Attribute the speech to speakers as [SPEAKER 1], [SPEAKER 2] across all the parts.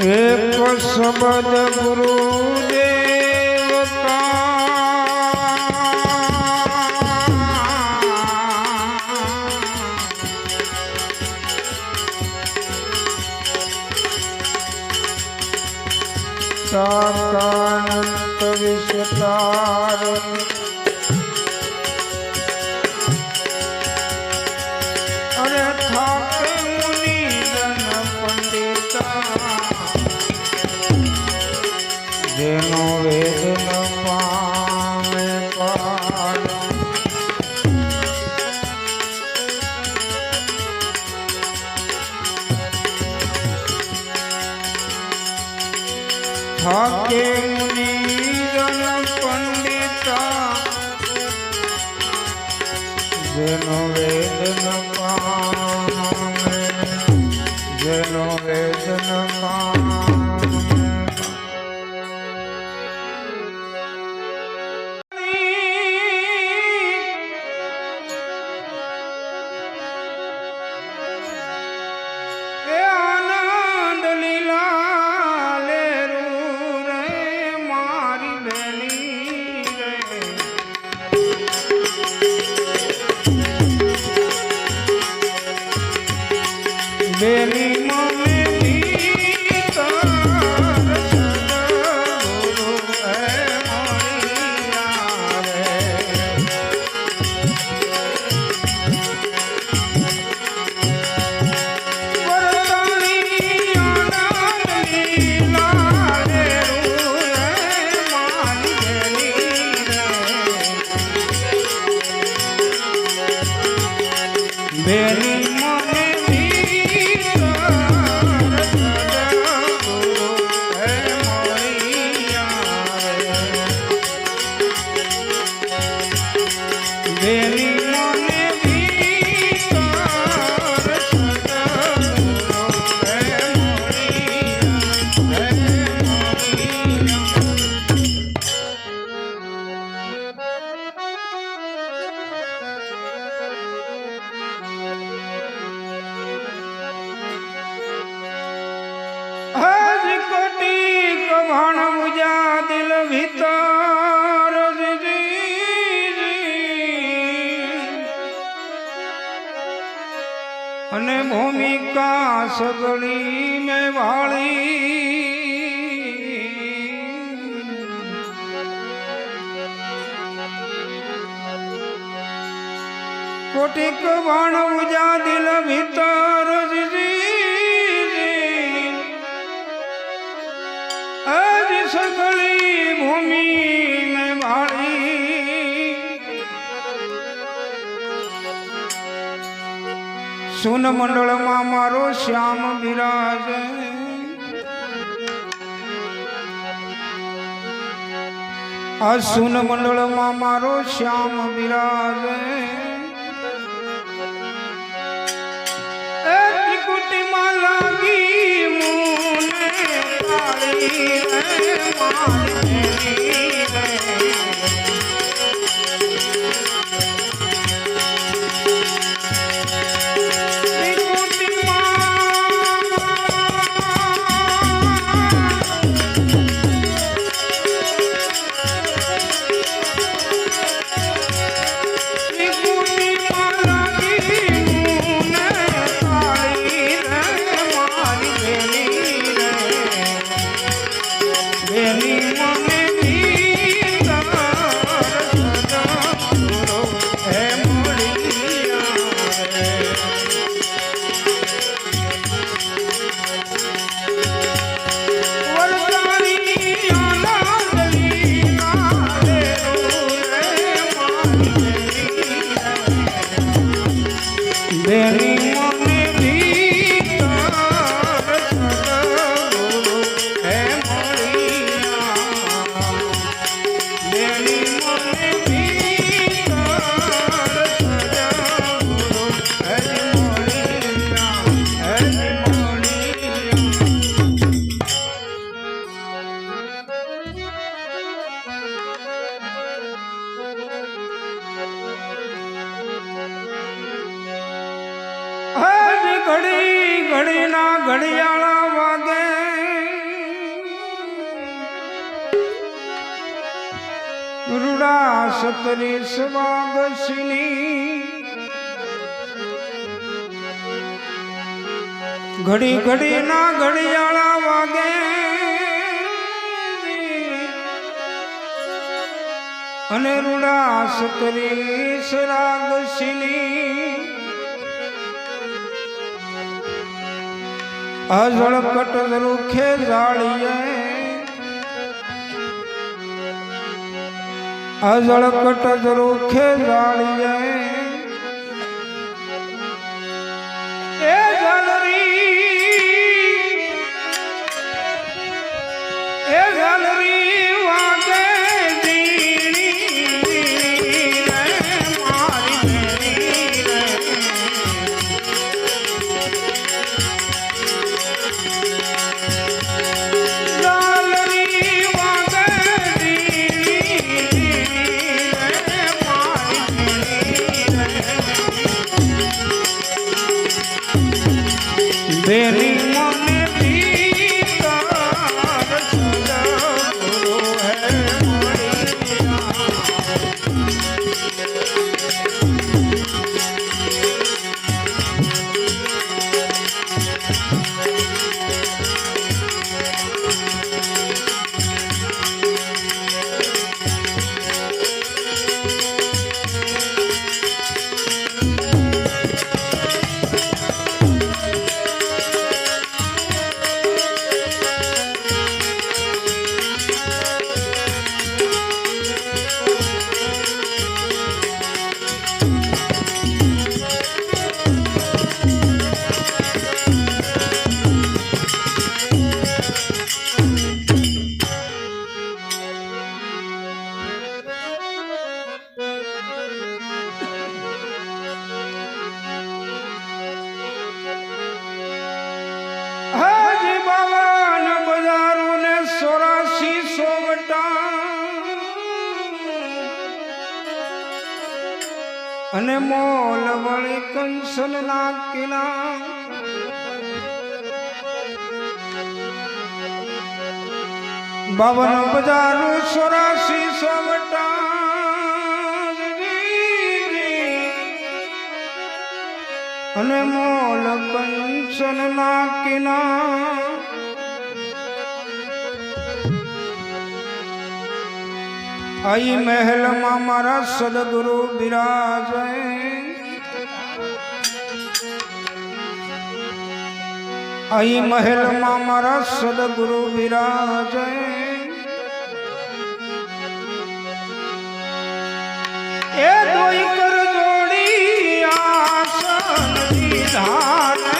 [SPEAKER 1] એક શબ્દ ગુરુ દેવતા જેનો વેદન પામે જેનો વેદન અને ભૂમિકા સગળી મેવાળી કોટીક વાણ ઉજા દિલ ભીતર સગળી ભૂમિ મેવાળી સુન મંડળમાં મારો શ્યામ બિરાજે. આ સુન મંડળમાં મારો શ્યામ બિરાજે. ત્રિકુટીમાં લાગી મુને કાળી મારી Hare ઘડી ઘડીના ઘડિયાળા વાગે. ગુરુડા સતરીસ વાગસિની ઘડી ઘડી ના ઘડિયાળા વાગે. અને રૂડા સતરીસ રાગસિની અજળ કટ રૂખે જાળીએ. અજળ કટ રૂખે જાળીએ. અને મોલ વળી કંસલ ના કિલા બાવન બજારો સોરાશી સોવટા અને મોલ કંચન ના કિના આઈ મહેલમાં મારા સદગુરુ બિરાજે. આઈ મહેલમાં મારા સદગુરુ બિરાજે. એ દોઈ કર જોડી આસન દીધા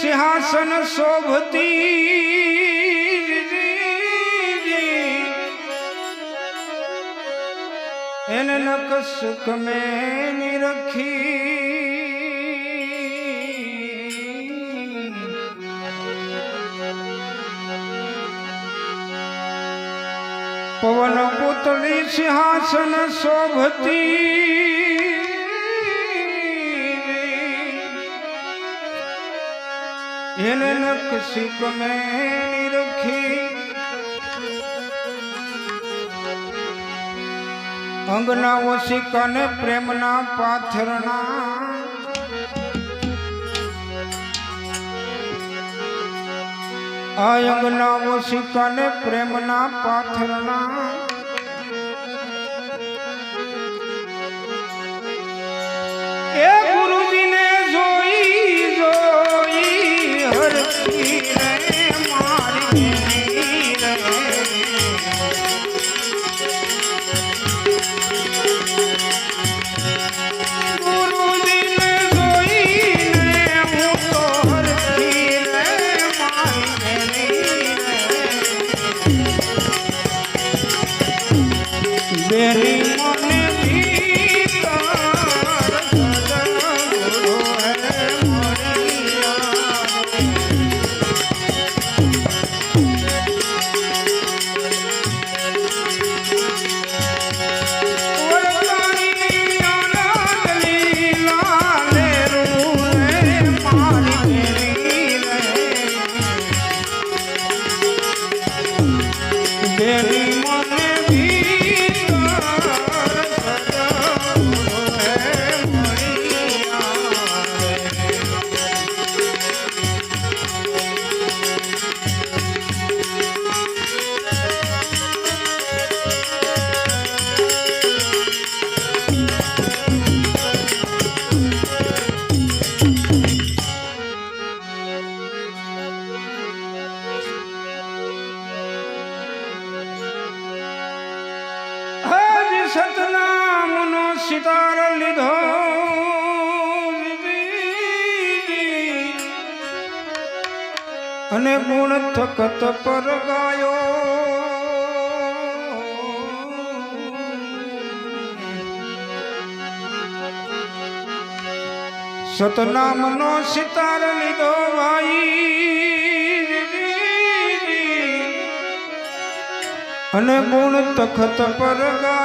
[SPEAKER 1] સિંહાસન શોભતી. એને નકસ કમે રખી. પવન પુતળી સિંહાસન શોભતી. એને નકશી કમે નિરખી અંગના ઓશિકાને પ્રેમના પાથરના. આ અંગના ઓશિકાને પ્રેમના પાથરના. અને ગુણ થકત પર ગાયો. સતનામનો સિતાર લીધો ભાઈ અને ગુણ તખત પર ગાયો.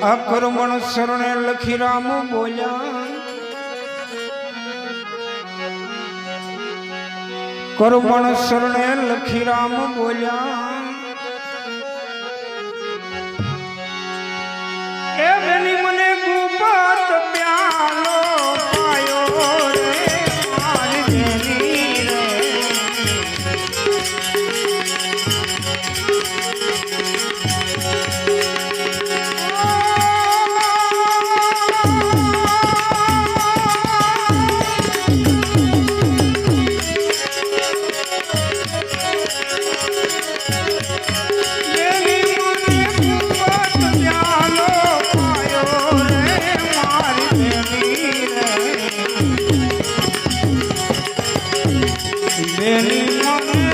[SPEAKER 1] આક્રમણ શરણે લખી રામ બોલ્યા કરમણ શરણે લખી રામ બોલ્યા. એ બેની મને બેની મને